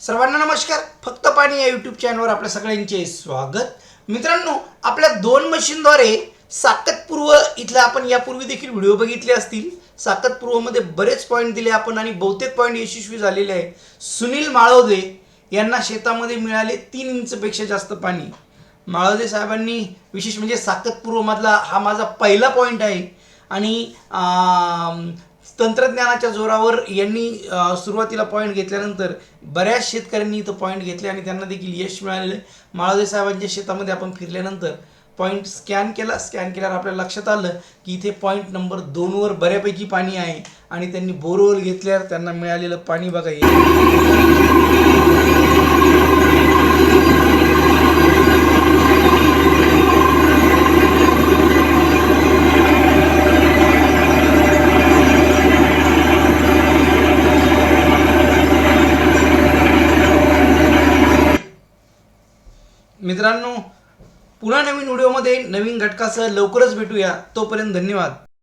सर्वांना नमस्कार. फक्त पाणी या यूट्यूब चॅनलवर आपल्या सगळ्यांचे स्वागत. मित्रांनो आपल्या दोन मशीनद्वारे साततपूर्व इथला आपण यापूर्वी देखील व्हिडिओ बघितले असतील. साततपूर्वमध्ये बरेच पॉईंट दिले आपण आणि बहुतेक पॉईंट यशस्वी झालेले आहे. सुनील माळवदे यांना शेतामध्ये मिळाले तीन इंचपेक्षा जास्त पाणी. माळवदे साहेबांनी विशेष म्हणजे साकतपूर्वमधला हा माझा पहिला पॉईंट आहे. आणि तंत्रज्ञानाच्या जोरावर यांनी सुरुवातीला पॉईंट घेतल्यानंतर बऱ्याच शेतकऱ्यांनी इथं पॉईंट घेतले आणि त्यांना देखील यश मिळालेलं आहे. साहेबांच्या शेतामध्ये आपण फिरल्यानंतर पॉईंट स्कॅन केला. स्कॅन केल्यावर आपल्या लक्षात आलं की इथे पॉईंट नंबर दोनवर बऱ्यापैकी पाणी आहे आणि त्यांनी बोरवेल घेतल्यावर त्यांना मिळालेलं पाणी बघा मित्रांनो पुन्हा नवीन व्हिडिओमध्ये नवीन घटकासह लवकरच भेटूया. तोपर्यंत धन्यवाद.